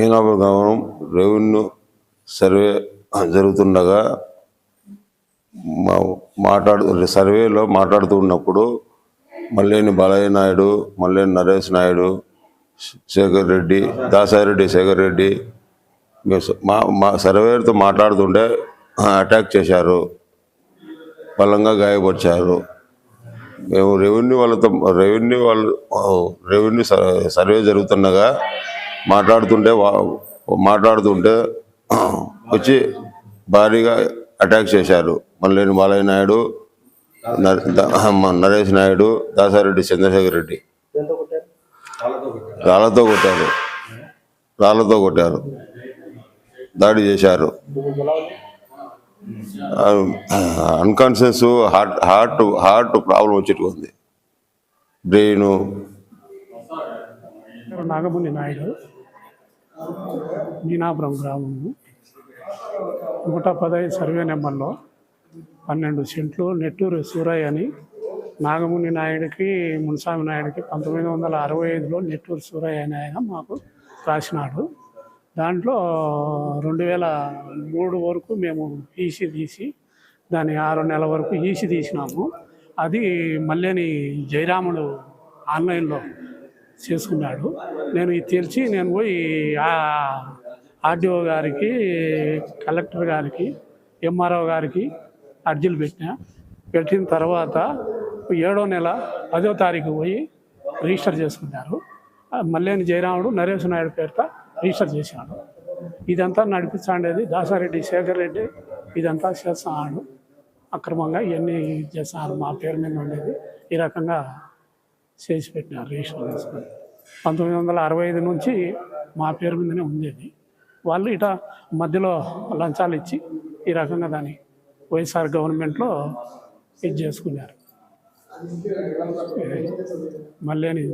మీనాపూర్ గ్రామం revenue survey జరుగుతుండగా మా మాట్లాడు సర్వేలో మాట్లాడుతున్నప్పుడు మల్లేని బాలయ్య నాయుడు మల్లేని నరేష్ నాయుడు శేఖర్ రెడ్డి దాసారెడ్డి శేఖర్ రెడ్డి మా మా సర్వేతో మాట్లాడుతుంటే అటాక్ చేశారు. బలంగా గాయపరిచారు. మేము రెవెన్యూ వాళ్ళతో రెవెన్యూ వాళ్ళు రెవెన్యూ సర్వే జరుగుతుండగా మాట్లాడుతుంటే మాట్లాడుతుంటే వచ్చి భారీగా అటాక్ చేశారు. మల్లేని బాలయ్య నాయుడు నరేష్ నాయుడు దాసారెడ్డి చంద్రశేఖర్ రెడ్డి. రాళ్ళతో కొట్టారు. రాళ్ళతో కొట్టారు. దాడి చేశారు. Unconscious heart heart heart problem వచ్చేట్టుకుంది. Brain Nagamuni Naidu Meenapuram గ్రామము. నూట పదహైదు సర్వే నెంబర్లో పన్నెండు సెంట్లు నెట్టూరు సూరయ్య అని నాగముని నాయుడికి మునిస్వామి నాయుడికి పంతొమ్మిది వందల అరవై ఐదులో నెట్టూరు సూరయ్య అని ఆయన మాకు రాసినాడు. దాంట్లో రెండు వేల మూడు వరకు మేము ఈసీ తీసి దాని ఆరు నెలల వరకు ఈసీ తీసినాము. అది మళ్ళీ జయరాముడు ఆన్లైన్లో చేసుకున్నాడు. నేను ఇది తెలిసి నేను పోయి ఆర్డీఓ గారికి కలెక్టర్ గారికి ఎంఆర్ఓ గారికి అర్జీలు పెట్టిన. పెట్టిన తర్వాత ఏడో నెల పదో తారీఖు పోయి రిజిస్టర్ చేసుకున్నారు. మల్లేని జయరాముడు నరేష్ నాయుడు పేరుతో రిజిస్టర్ చేశాడు. ఇదంతా నడిపించాండేది దాసారెడ్డి శేఖర్ రెడ్డి ఇదంతా చేస్తున్నాడు అక్రమంగా ఇవన్నీ చేస్తున్నారు. మా పేరు మీద ఉండేది ఈ రకంగా చేసి పెట్టినారు రిజిస్టర్ తీసుకొని పంతొమ్మిది వందల అరవై ఐదు నుంచి మా పేరు మీదనే ఉండేది. వాళ్ళు ఇట మధ్యలో లంచాలు ఇచ్చి ఈ రకంగా దాన్ని వైఎస్ఆర్ గవర్నమెంట్లో ఇది చేసుకున్నారు. మళ్ళీని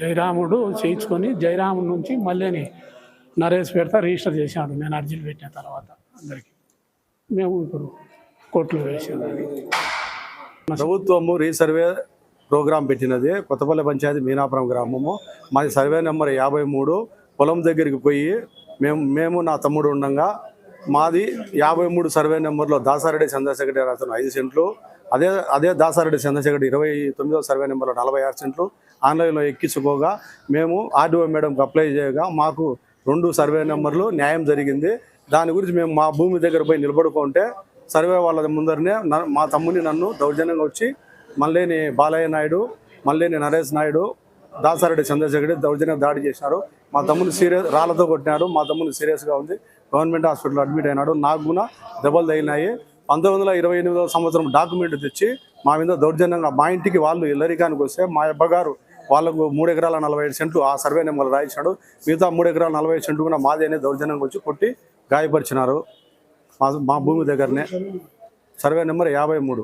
జయరాముడు చేయించుకొని జయరాముడు నుంచి మళ్ళీని నరేష్ పెడతా రిజిస్టర్ చేశాడు నేను అర్జీలు పెట్టిన తర్వాత అందరికీ. మేము ఇప్పుడు కోర్టులో వేసేదాన్ని ప్రభుత్వము రీసర్వే ప్రోగ్రాం పెట్టినది కొత్తపల్లి పంచాయతీ మీనాపురం గ్రామము. మాది సర్వే నెంబర్ యాభై మూడు. పొలం దగ్గరికి పోయి మేము మేము నా తమ్ముడు ఉండగా మాది యాభై మూడు సర్వే నెంబర్లో దాసారెడ్డి చంద్రశేఖర్ రెడ్డి అతను ఐదు సెంట్లు. అదే అదే దాసారెడ్డి చంద్రశేఖర్ ఇరవై తొమ్మిదో సర్వే నెంబర్లో నలభై ఆరు సెంట్లు. ఆన్లైన్లో ఎక్కించుకోగా మేము ఆర్డీఓ మేడంకి అప్లై చేయగా మాకు రెండు సర్వే నెంబర్లు న్యాయం జరిగింది. దాని గురించి మేము మా భూమి దగ్గర పోయి నిలబడుకుంటే సర్వే వాళ్ళ ముందరనే మా తమ్ముని నన్ను దౌర్జన్యంగా వచ్చి మల్లేని బాలయ్య నాయుడు మల్లేని నరేష్ నాయుడు దాసారెడ్డి చంద్రశేఖర్ దౌర్జన్య దౌర్జన్యం దాడి చేశారు మా తమ్ముని సీరియస్ రాళ్ళతో కొట్టినాడు మా తమ్ముని సీరియస్గా ఉంది. గవర్నమెంట్ హాస్పిటల్లో అడ్మిట్ అయినాడు. నాకు కూడా దెబ్బలు తగిలినాయి. పంతొమ్మిది వందల ఇరవై సంవత్సరం డాక్యుమెంట్ తెచ్చి మా మీద దౌర్జన్యంగా మా ఇంటికి వాళ్ళు ఇల్లరికానికి వస్తే మా అబ్బగారు వాళ్ళకు మూడు ఎకరాల నలభై ఐదు సెంట్లు ఆ సర్వే నెంబర్ రాయించాడు మిగతా మూడు ఎకరాల నలభై ఐదు సెంట్లు కూడా మాదే అనే దౌర్జన్యంగా వచ్చి కొట్టి గాయపరిచినారు. మా మా భూమి దగ్గరనే. సర్వే నెంబర్ యాభై మూడు.